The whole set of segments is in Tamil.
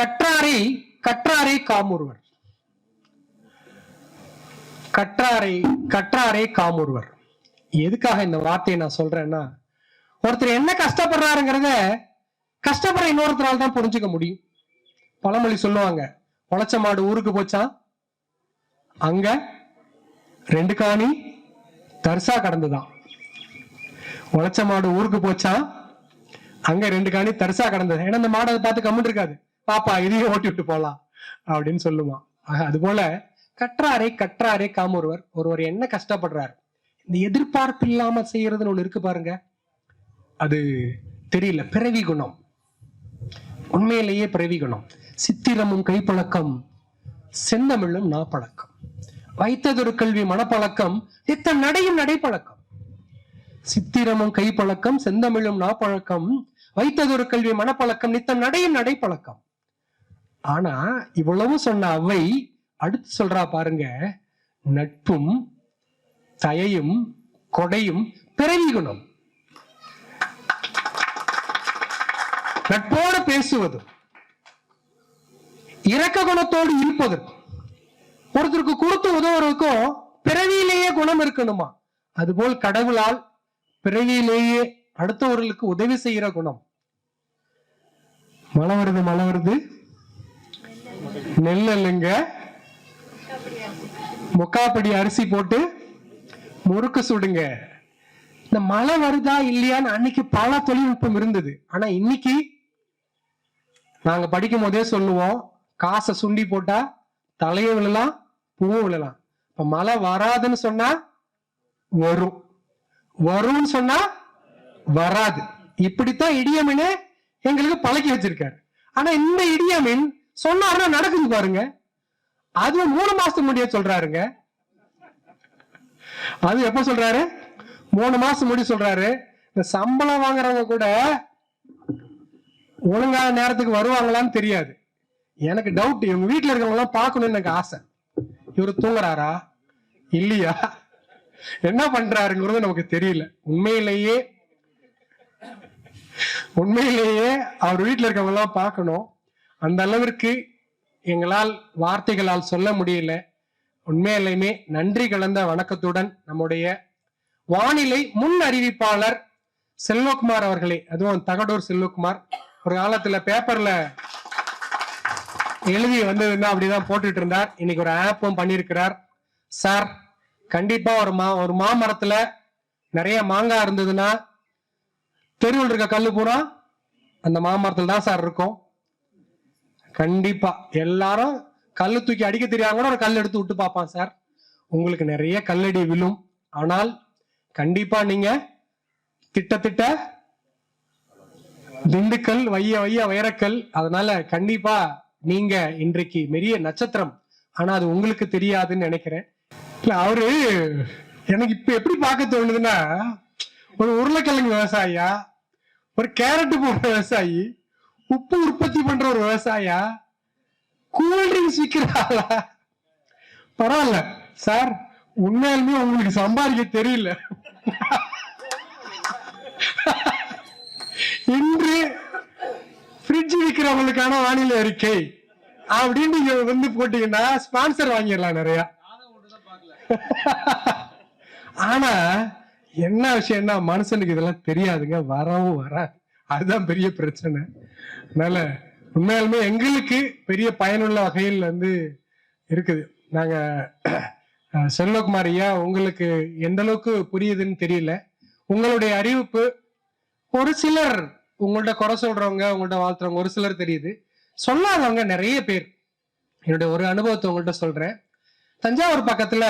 கற்றாரை கற்றாரை காமுறுவர் கற்றாரை கற்றாரை காமுறுவர் எதுக்காக இந்த வார்த்தையை நான் சொல்றேன்னா ஒருத்தர் என்ன கஷ்டப்படுறாருங்கிறத கஷ்டப்படுற இன்னொருத்தரால் தான் புரிஞ்சுக்க முடியும். பழமொழி சொல்லுவாங்க உழைச்ச மாடு ஊருக்கு போச்சா? அங்க ரெண்டு காணி தரிசா கடந்துதான். உழைச்ச மாடு ஊருக்கு போச்சா? அங்க ரெண்டு காணி தரிசா கடந்தது. ஏன்னா அந்த மாடை பார்த்து கம்முன்னு இருக்காது. பாப்பா இதையும் ஓட்டி விட்டு போலாம் அப்படின்னு சொல்லுவான். அது போல கற்றாரை கற்றாரை காமொருவர் ஒருவர். என்ன கஷ்டப்படுறாரு? இந்த எதிர்பார்ப்பு இல்லாம செய்யறதுன்னு ஒண்ணு இருக்கு பாருங்க. அது தெரியல. பிறவி குணம். உண்மையிலேயே பிறவி குணம். சித்திரமும் கைப்பழக்கம் செந்தமிழும் நாப்பழக்கம். வைத்ததொரு கல்வி மனப்பழக்கம் இத்த நடையும் நடைப்பழக்கம். சித்திரமும் கைப்பழக்கம் செந்தமிழும் நாப்பழக்கம் வைத்ததொரு கல்வி மனப்பழக்கம் நித்தம் நடையும் நடைப்பழக்கம். ஆனா இவ்வளவு சொன்ன அவை அடுத்து சொல்றா பாருங்க நட்பும் தயையும் கொடையும் பிறவி குணம். நட்போடு பேசுவதும் இரக்க குணத்தோடு இருப்பதற்கும் ஒருத்தருக்கு கொடுத்து உதவுறதுக்கும் பிறவியிலேயே குணம் இருக்கணுமா? அதுபோல் கடவுளால் பிறவியிலேயே அடுத்தவர்களுக்கு உதவி செய்யற குணம். மழை வருது மழை வருது. நெல் இல்லைங்க முக்காப்படி அரிசி போட்டு முறுக்கு சுடுங்க. இந்த மழை வருதா இல்லையான்னு அன்னைக்கு பல தொழில்நுட்பம் இருந்தது. ஆனா இன்னைக்கு நாங்க படிக்கும் போதே சொல்லுவோம் காசை சுண்டி போட்டா தலையும் விழலாம் பூவும் விழலாம். இப்ப மழை வராதுன்னு சொன்னா வரும். வரும்னு சொன்னா வராது. இப்படித்தான் இடியமின்னு எங்களுக்கு பழக்கி வச்சிருக்காரு. ஆனா இந்த இடியமின் சொன்னாருன்னா நடக்குது பாருங்க. அது மூணு மாசத்துக்கு முடிய சொல்றாருங்க. அது எப்ப சொல்றாரு? மூணு மாசம் முடி சொல்றாரு. இந்த சம்பளம் வாங்குறவங்க கூட ஒழுங்கான நேரத்துக்கு வருவாங்களான்னு தெரியாது. எனக்கு டவுட் இவங்க வீட்டுல இருக்கவங்களாம் பார்க்கணும்னு எனக்கு ஆசை. இவரு தூங்குறாரா? இல்லையா? என்ன பண்றாருங்கிறது நமக்கு தெரியல. உண்மையிலேயே உண்மையிலேயே அவர் வீட்டுல இருக்கவங்க எல்லாம் பார்க்கணும். அந்த அளவிற்கு எங்களால் வார்த்தைகளால் சொல்ல முடியல. உண்மையிலையுமே நன்றி கலந்த வணக்கத்துடன் நம்முடைய வானிலை முன் அறிவிப்பாளர் செல்வகுமார் அவர்களே அதுவும் தகடூர் செல்வகுமார் ஒரு காலத்துல பேப்பர்ல எழுதி வந்ததுன்னா அப்படிதான் போட்டுட்டு இருந்தார். இன்னைக்கு ஒரு ஆப்பும் பண்ணியிருக்கிறார். சார் கண்டிப்பா ஒரு மா ஒரு மாமரத்துல நிறைய மாங்காய் இருந்ததுன்னா தெருவில் இருக்க கல்லு பூரா அந்த மாமரத்துல தான் சார் இருக்கும். கண்டிப்பா. எல்லாரும் கல் தூக்கி அடிக்க தெரியாம கூட ஒரு கல் எடுத்து விட்டு பார்ப்பான் சார் உங்களுக்கு நிறைய கல்லடி விழும். ஆனால் கண்டிப்பா நீங்க திட்டத்திட்ட திண்டுக்கல் வைய வைய வைரக்கல் அதனால கண்டிப்பா நீங்க இன்றைக்கு மெரிய நட்சத்திரம். ஆனா அது உங்களுக்கு தெரியாதுன்னு நினைக்கிறேன். இல்ல அவரு எனக்கு இப்ப எப்படி பார்க்க தோணுதுன்னா ஒரு உருளைக்கிழங்கு விவசாயியா? ஒரு கேரட்டு போடுற விவசாயி? உப்பு உற்பத்தி பண்ற ஒரு விவசாயா? கூல்ட்ரிங்க்ஸ் விற்கிறாளா பரவாயில்ல. சார் உண்மையாலுமே உங்களுக்கு சம்பாதிக்க தெரியல. இன்று ஃப்ரிட்ஜ் விற்கிறவங்களுக்கான வானிலை அறிக்கை. அப்படின்னு நீங்க வந்து போட்டீங்கன்னா ஸ்பான்சர் வாங்கிடலாம் நிறைய. ஆனா என்ன விஷயம்னா மனுஷனுக்கு இதெல்லாம் தெரியாதுங்க. வரவும் வராது. அதுதான் பெரிய பிரச்சனை. அதனால உண்மையாலுமே எங்களுக்கு பெரிய பயனுள்ள வகையில் வந்து இருக்குது. நாங்க செல்வகுமார் ஐயா உங்களுக்கு எந்த அளவுக்கு புரியுதுன்னு தெரியல. உங்களுடைய அறிவிப்பு ஒரு சிலர் உங்கள்ட்ட குறை சொல்றவங்க உங்கள்ட்ட வாழ்த்துறவங்க ஒரு சிலர் தெரியுது. சொல்லாதவங்க நிறைய பேர். என்னுடைய ஒரு அனுபவத்தை உங்கள்கிட்ட சொல்றேன். தஞ்சாவூர் பக்கத்துல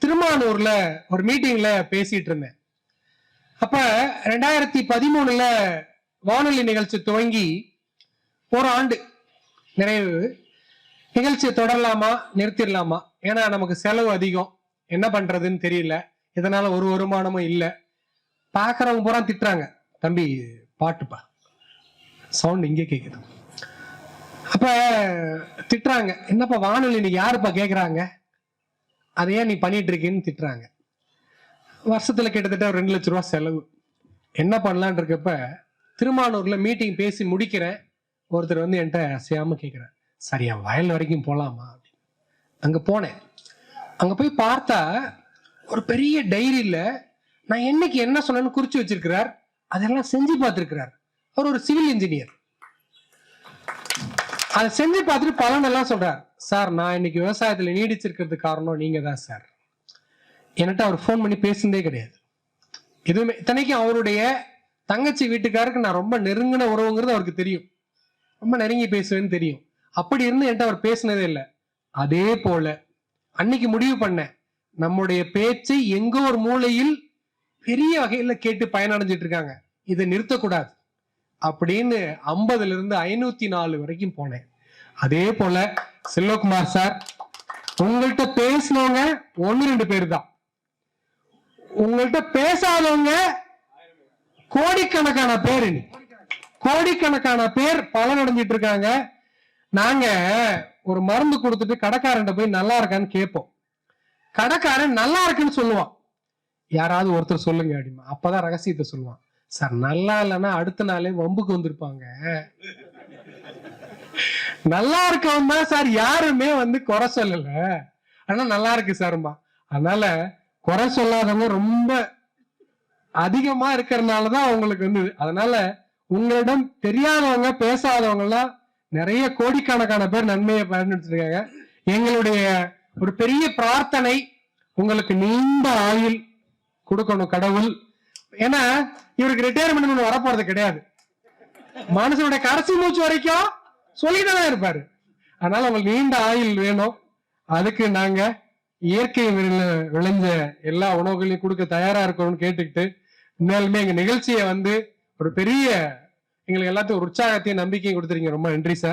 திருமானூர்ல ஒரு மீட்டிங்ல பேசிட்டு இருந்தேன். அப்ப ரெண்டாயிரத்தி பதிமூணுல வானொலி நிகழ்ச்சி துவங்கி ஒரு ஆண்டு நிறைவு. நிகழ்ச்சியை தொடரலாமா நிறுத்திடலாமா? ஏன்னா நமக்கு செலவு அதிகம். என்ன பண்றதுன்னு தெரியல. இதனால ஒரு வருமானமும் இல்லை. பாக்குறவங்க பூரா திட்டுறாங்க. தம்பி பாட்டுப்பா சவுண்ட் இங்கே கேக்குது. அப்ப திட்டுறாங்க. என்னப்பா வானொலி நீ யாருப்பா கேக்குறாங்க? அதை ஏன் நீ பண்ணிட்டு இருக்கேன்னு திட்டுறாங்க. வருஷத்துல கிட்டத்தட்ட ஒரு ரெண்டு லட்ச ரூபா செலவு. என்ன பண்ணலான் இருக்கப்ப திருமானூர்ல மீட்டிங் பேசி முடிக்கிறேன் ஒருத்தர் வந்து என்கிட்ட அசையாம கேட்குறேன் சரியா வயல் வரைக்கும் போலாமா? அப்படின்னு. அங்க போனேன். அங்க போய் பார்த்தா ஒரு பெரிய டைரியில நான் என்னைக்கு என்ன சொன்னேன்னு குறிச்சு வச்சிருக்கிறார். அதெல்லாம் செஞ்சு பார்த்திருக்கிறார். அவர் ஒரு சிவில் இன்ஜினியர் அதை செஞ்சு பார்த்துட்டு பலன் எல்லாம் சொல்றார். சார் நான் இன்னைக்கு விவசாயத்துல நீடிச்சிருக்கிறதுக்கு காரணம் நீங்க தான் சார். என்கிட்ட அவர் ஃபோன் பண்ணி பேசுனதே கிடையாது. எதுவுமே இத்தனைக்கும் அவருடைய தங்கச்சி வீட்டுக்காருக்கு நான் ரொம்ப நெருங்கின உறவுங்கிறது அவருக்கு தெரியும். ரொம்ப நெருங்கி பேசுவேன்னு தெரியும். அப்படி இருந்து என்கிட்ட அவர் பேசினதே இல்லை. அதே போல அன்னைக்கு முடிவு பண்ணேன் நம்முடைய பேச்சை எங்கோ ஒரு மூலையில் பெரிய வகையில் கேட்டு பயனடைஞ்சிட்டு இருக்காங்க. இதை நிறுத்தக்கூடாது. அப்படின்னு ஐம்பதுல இருந்து ஐநூத்தி நாலு வரைக்கும் போனேன். அதே போல செல்வகுமார் சார் உங்கள்கிட்ட பேசினவங்க ஒன்னு ரெண்டு பேர் தான். உங்கள்கிட்ட பேசாதவங்க கோடிக்கணக்கான பேர் கோடிக்கணக்கான பேர் பலனடைஞ்சிட்டு இருக்காங்க நாங்க ஒரு மருந்து கொடுத்துட்டு கடைக்காரன்ட்ட போய் நல்லா இருக்கான்னு கேட்போம். கடைக்காரன் நல்லா இருக்குன்னு சொல்லுவான். யாராவது ஒருத்தர் சொல்லுங்க அப்படிமா. அப்பதான் ரகசியத்தை சொல்லுவான். சார் நல்லா இல்லைன்னா அடுத்த நாளே வம்புக்கு வந்திருப்பாங்க. நல்லா இருக்கவன் தான் சார். யாருமே வந்து குறை சொல்லல. ஆனா நல்லா இருக்கு சார்மா அதனால குறை சொல்லாதவங்க ரொம்ப அதிகமா இருக்கிறதுனாலதான் அவங்களுக்கு வந்து அதனால உங்களிடம் தெரியாதவங்க பேசாதவங்க எல்லாம் நிறைய கோடிக்கணக்கான பேர் நன்மையை பயன்படுத்திருக்காங்க. எங்களுடைய ஒரு பெரிய பிரார்த்தனை உங்களுக்கு நீண்ட ஆயுள் கொடுக்கணும் கடவுள். ஏன்னா இவருக்கு ரிட்டையர்மெண்ட் ஒண்ணு வரப்போறது கிடையாது. மனுஷனுடைய கடைசி மூச்சு வரைக்கும் சொல்லிட்டு தான் இருப்பாரு. அதனால உங்களுக்கு நீண்ட ஆயுள் வேணும். அதுக்கு நாங்க இயற்கை விளைஞ்ச- எல்லா உணவுகளையும் கொடுக்க தயாரா இருக்கணும்னு கேட்டுக்கிட்டு உண்மையாலுமே எங்க நிகழ்ச்சியை வந்து ஒரு பெரிய எங்களுக்கு எல்லாத்துக்கும் உற்சாகத்தையும் நம்பிக்கையும் கொடுத்துருக்கீங்க. ரொம்ப நன்றி சார்.